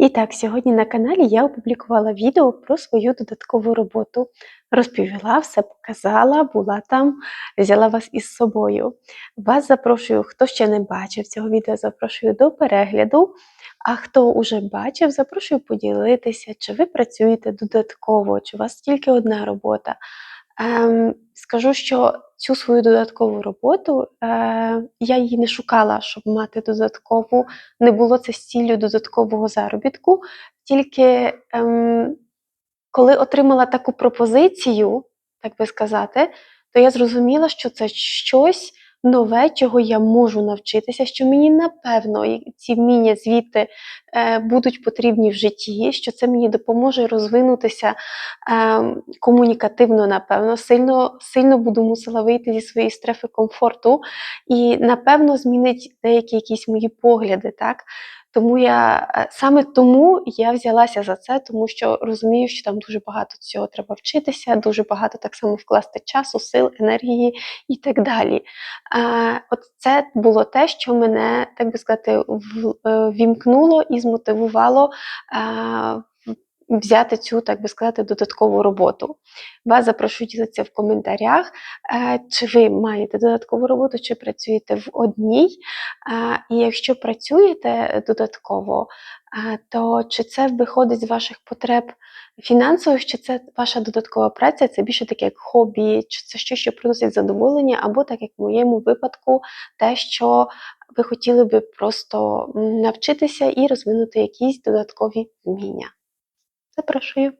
І так, сьогодні на каналі я опублікувала відео про свою додаткову роботу. Розповіла, все показала, була там, взяла вас із собою. Вас запрошую, хто ще не бачив цього відео, запрошую до перегляду. А хто вже бачив, запрошую поділитися, чи ви працюєте додатково, чи у вас тільки одна робота. Ем, скажу, що цю свою додаткову роботу е, я її не шукала, щоб мати додаткову, не було це з ціллю додаткового заробітку. Тільки ем, коли отримала таку пропозицію, так би сказати, то я зрозуміла, що це щось нове, чого я можу навчитися, що мені напевно ці вміння звідти е, будуть потрібні в житті, що це мені допоможе розвинутися е, комунікативно, напевно, сильно, сильно буду мусила вийти зі своєї стрефи комфорту і, напевно, змінить деякі якісь мої погляди. так. Тому я е, саме тому я взялася за це, тому що розумію, що там дуже багато цього треба вчитися, дуже багато так само вкласти часу, сил, енергії і так далі. От це було те, що мене, так би сказати, в- е, і змотивувало взяти цю, так би сказати, додаткову роботу. Вас запрошую ділитися в коментарях, е, чи ви маєте додаткову роботу, чи працюєте в одній. Е, І якщо працюєте додатково, е, то чи це виходить з ваших потреб фінансових, чи це ваша додаткова праця, це більше таке як хобі, чи це щось, що приносить задоволення, або так як в моєму випадку, те, що ви хотіли би просто навчитися і розвинути якісь додаткові вміння. Запрошую.